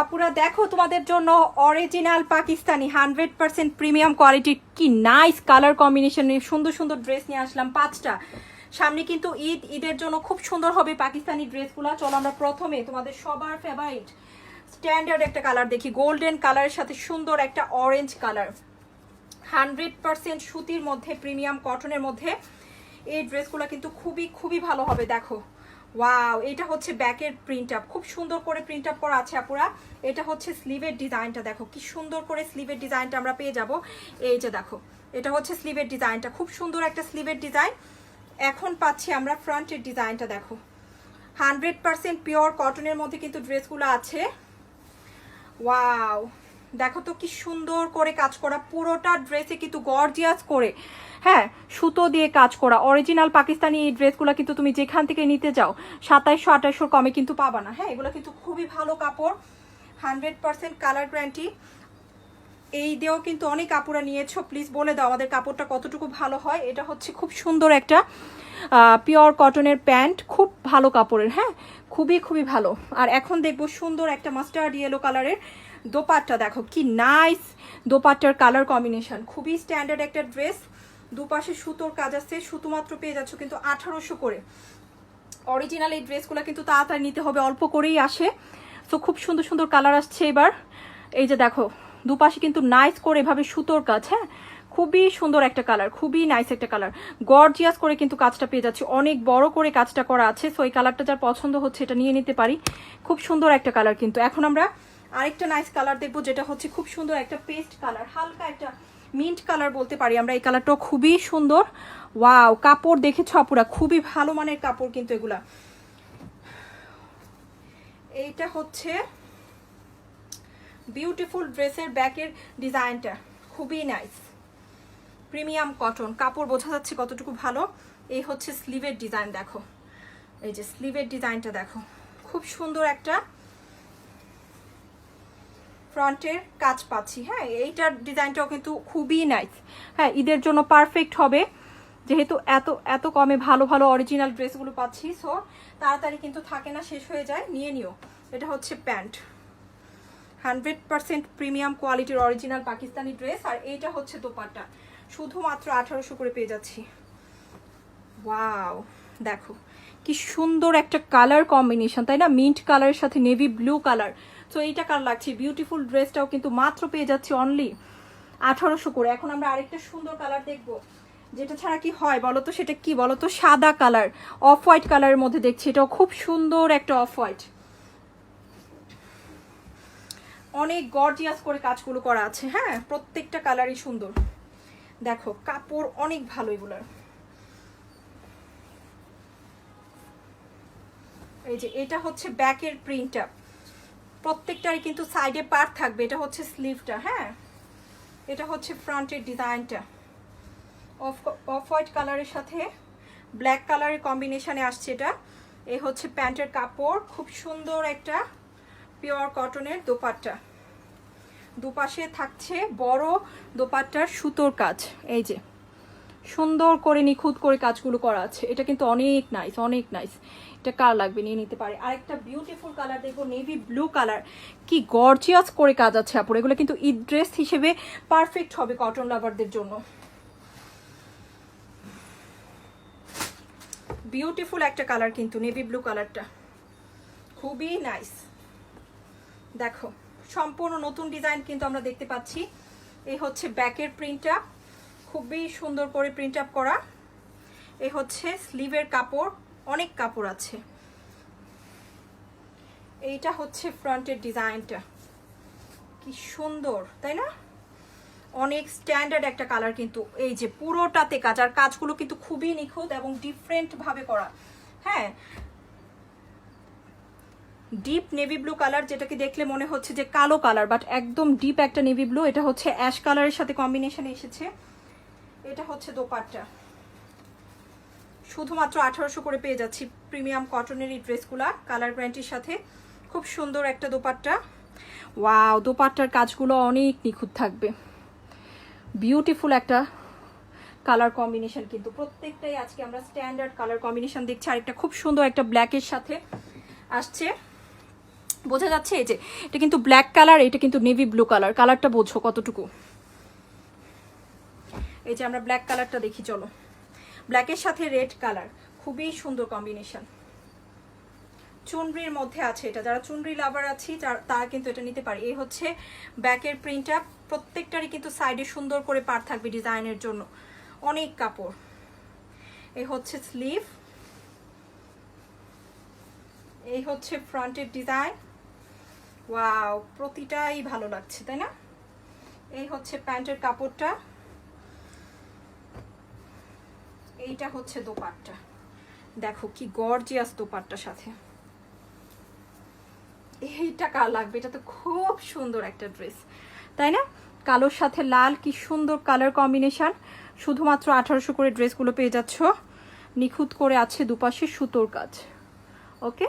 আপুরা দেখো তোমাদের জন্য original Pakistani hundred percent premium কোয়ালিটির কি নাইস কালার কম্বিনেশন সুন্দর সুন্দর ড্রেস নিয়ে আসলাম পাঁচটা। সামনে কিন্তু ঈদ, ঈদের জন্য খুব সুন্দর হবে পাকিস্তানি ড্রেসগুলো। চলো আমরা প্রথমে তোমাদের সবার ফেভারিট স্ট্যান্ডার্ড একটা কালার দেখি গোল্ডেন কালারের সাথে সুন্দর একটা অরেঞ্জ কালার হান্ড্রেড পার্সেন্ট সুতির মধ্যে প্রিমিয়াম কটনের মধ্যে। এই ড্রেসগুলো কিন্তু খুবই খুবই ভালো হবে, দেখো। ওয়াও এটা হচ্ছে ব্যাকের প্রিন্ট আপ খুব সুন্দর করে প্রিন্ট আপ করা আছে আপুরা। এটা হচ্ছে স্লিভের ডিজাইনটা দেখো কি সুন্দর করে স্লিভের ডিজাইনটা আমরা পেয়ে যাব। এই যে দেখো, এটা হচ্ছে স্লিভের ডিজাইনটা খুব সুন্দর একটা স্লিভের ডিজাইন এখন পাচ্ছি আমরা ফ্রন্টের ডিজাইনটা দেখো। হান্ড্রেড পার্সেন্ট পিওর কটনের মধ্যে কিন্তু ড্রেসগুলো আছে। ওয়াও দেখো তো কি সুন্দর করে কাজ করা, পুরোটা ড্রেসে কিন্তু গর্জিয়াস করে। হ্যাঁ সুতো দিয়ে কাজ করা। অরিজিনাল পাকিস্তানি এই ড্রেসগুলো কিন্তু তুমি যেখান থেকে নিতে যাও সাতাইশশো আঠাইশোর কমে কিন্তু পাবা না। হ্যাঁ এগুলো কিন্তু খুবই ভালো কাপড়। হান্ড্রেড পার্সেন্ট কালার গ্যারান্টি এই দিয়েও কিন্তু অনেক কাপড়া নিয়েছো। প্লিজ বলে দাও আমাদের কাপড়টা কতটুকু ভালো হয়। এটা হচ্ছে খুব সুন্দর একটা পিওর কটনের প্যান্ট। খুব ভালো কাপড়ের হ্যাঁ? খুবই খুবই ভালো। আর এখন দেখব সুন্দর একটা মাস্টার্ড ইয়েলো কালারের দোপাট্টা দেখো, কি নাইস দোপাট্টার কালার কম্বিনেশন খুবই স্ট্যান্ডার্ড একটা ড্রেস দুপাশে সুতোর কাজ আছে, শুধুমাত্র পেয়ে যাচ্ছ কিন্তু আঠারোশো করে। অরিজিনাল এই ড্রেসগুলো কিন্তু তাড়াতাড়ি নিতে হবে, অল্প করেই আসে। তো খুব সুন্দর সুন্দর কালার আসছে এবার। এই যে দেখো, দুপাশে কিন্তু নাইস করে এভাবে সুতোর কাজ হ্যাঁ? খুবই সুন্দর একটা কালার খুবই নাইস একটা কালার গর্জিয়াস করে কিন্তু কাজটা পেয়ে যাচ্ছে। অনেক বড় করে কাজটা করা আছে। সো এই কালারটা যার পছন্দ হচ্ছে, এটা নিয়ে নিতে পারি। খুব সুন্দর একটা কালার কিন্তু। এখন আমরা আরেকটা নাইস কালার দেখব, যেটা হচ্ছে খুব সুন্দর একটা পেস্ট কালার হালকা একটা মিন্ট কালার বলতে পারি আমরা। এই কালারটাও খুবই সুন্দর। ওয়াও কাপড় দেখেছ আপুরা? খুবই ভালো মানের কাপড় কিন্তু এগুলা। এইটা হচ্ছে বিউটিফুল ড্রেসের ব্যাকের ডিজাইনটা খুবই নাইস প্রিমিয়াম কটন কাপড় বোঝা যাচ্ছে কতটুকু ভালো? এই হচ্ছে স্লিভের ডিজাইন দেখো। এই যে স্লিভের ডিজাইনটা দেখো। খুব সুন্দর একটা ফ্রন্টের কাজ পাচ্ছি হ্যাঁ? এইটার ডিজাইনটাও কিন্তু খুবই নাইস হ্যাঁ ঈদের জন্য পারফেক্ট হবে। যেহেতু এত এত কমে ভালো ভালো অরিজিনাল ড্রেসগুলো পাচ্ছি সো তাড়াতাড়ি কিন্তু থাকে না, শেষ হয়ে যায়, নিয়ে নিও। এটা হচ্ছে প্যান্ট। হান্ড্রেড পার্সেন্ট প্রিমিয়াম কোয়ালিটির অরিজিনাল পাকিস্তানি ড্রেস আর এইটা হচ্ছে দোপাট্টা। শুধুমাত্র আঠারোশো করে পেয়ে যাচ্ছি। ওয়াও দেখো, কি সুন্দর একটা কালার কম্বিনেশন তাই না? মিন্ট কালারের সাথে নেভি ব্লু কালার তো এইটা কার লাগছে? বিউটিফুল ড্রেসটাও কিন্তু মাত্র পেয়ে যাচ্ছি অনলি আঠারোশো করে। এখন আমরা আরেকটা সুন্দর কালার দেখব। যেটা ছাড়া কি হয় বলতো? সেটা কি বলতো? সাদা কালার অফ হোয়াইট কালারের মধ্যে দেখছি। এটাও খুব সুন্দর একটা অফ হোয়াইট অনেক গর্জিয়াস করে কাজগুলো করা আছে। হ্যাঁ প্রত্যেকটা কালারই সুন্দর। দেখো, কাপড় অনেক ভালো এগুলার। এই যে, এটা হচ্ছে ব্যাকের প্রিন্টটা প্রত্যেকটারই কিন্তু সাইডে পার্ট থাকবে। এটা হচ্ছে স্লিভটা হ্যাঁ? এটা হচ্ছে ফ্রন্টের ডিজাইনটা অফ অফ হোয়াইট কালারের সাথে ব্ল্যাক কালারের কম্বিনেশনে আসছে এটা। এ হচ্ছে প্যান্টের কাপড়, খুব সুন্দর একটা পিওর কটনের দোপাট্টা। দুপাশে থাকছে বড় দোপাট্টার সুতোর কাজ, এই যে। সুন্দর করে নিখুঁত করে কাজগুলো করা আছে। এটা কিন্তু অনেক নাইস অনেক নাইস এটা কার লাগবে, নিয়ে নিতে পারে। আরেকটা বিউটিফুল কালার দেখব নেভি ব্লু কালার কি গর্জিয়াস করে কাজ আছে আপুর। এগুলো কিন্তু ঈদ ড্রেস হিসেবে পারফেক্ট হবে কটন লাভারদের জন্য। বিউটিফুল একটা কালার কিন্তু নেভি ব্লু কালারটা খুবই নাইস দেখো, সম্পূর্ণ নতুন ডিজাইন কিন্তু আমরা দেখতে পাচ্ছি। এই হচ্ছে ব্যাকের প্রিন্টটা খুবই সুন্দর করে প্রিন্ট আপ করা। এই হচ্ছে স্লিভের কাপড়। অনেক কাপড় আছে। এইটা হচ্ছে ফ্রন্টের ডিজাইনটা। কি সুন্দর, তাই না? অনেক স্ট্যান্ডার্ড একটা কালার কিন্তু এই যে পুরোটাতে কাজ, আর কাজগুলো কিন্তু খুবই নিখুঁত এবং ডিফারেন্ট ভাবে করা। হ্যাঁ? ডিপ নেভি ব্লু কালার যেটাকে দেখলে মনে হচ্ছে যে কালো কালার বাট একদম ডিপ একটা নেভি ব্লু এটা হচ্ছে অ্যাশ কালারের সাথে কম্বিনেশনে এসেছে। এটা হচ্ছে দোপাট্টা। শুধুমাত্র আঠারোশো করে পেয়ে যাচ্ছি প্রিমিয়াম কটনের এই ড্রেসগুলা, কালার ব্র্যান্ডটির সাথে। খুব সুন্দর একটা দোপাট্টা। ওয়াও, দোপাট্টার কাজগুলো অনেক নিখুঁত থাকবে। বিউটিফুল একটা কালার কম্বিনেশন কিন্তু প্রত্যেকটাই আজকে আমরা স্ট্যান্ডার্ড কালার কম্বিনেশন দেখছি। আর একটা খুব সুন্দর একটা ব্ল্যাকের সাথে আসছে। বোঝা যাচ্ছে এই যে, এটা কিন্তু ব্ল্যাক কালার এটা কিন্তু নেভি ব্লু কালার কালারটা বোঝো কতটুকু। এই যে আমরা ব্ল্যাক কালারটা দেখি, চলো। ব্ল্যাকের সাথে রেড কালার খুবই সুন্দর কম্বিনেশন চুনরির মধ্যে আছে এটা, যারা চুনরি লাভার আছি তারা কিন্তু এটা নিতে পারে। এই হচ্ছে ব্যাকের প্রিন্টটা প্রত্যেকটারই কিন্তু সাইডে সুন্দর করে পার থাকবে ডিজাইনের জন্য। অনেক কাপড়। এই হচ্ছে স্লিভ এই হচ্ছে ফ্রন্টের ডিজাইন ওয়াও প্রতিটাই ভালো লাগছে, তাই না? এই হচ্ছে প্যান্টের কাপড়টা। এইটা হচ্ছে দোপাট্টা। দেখো কি গর্জিয়াস দোপাট্টার সাথে। এইটা কার লাগবে? এটা তো খুব সুন্দর একটা ড্রেস তাই না? কালোর সাথে লাল, কি সুন্দর কালার কম্বিনেশন শুধুমাত্র আঠারোশো করে ড্রেসগুলো পেয়ে যাচ্ছ। নিখুঁত করে আছে দুপাশে সুতোর কাজ। ওকে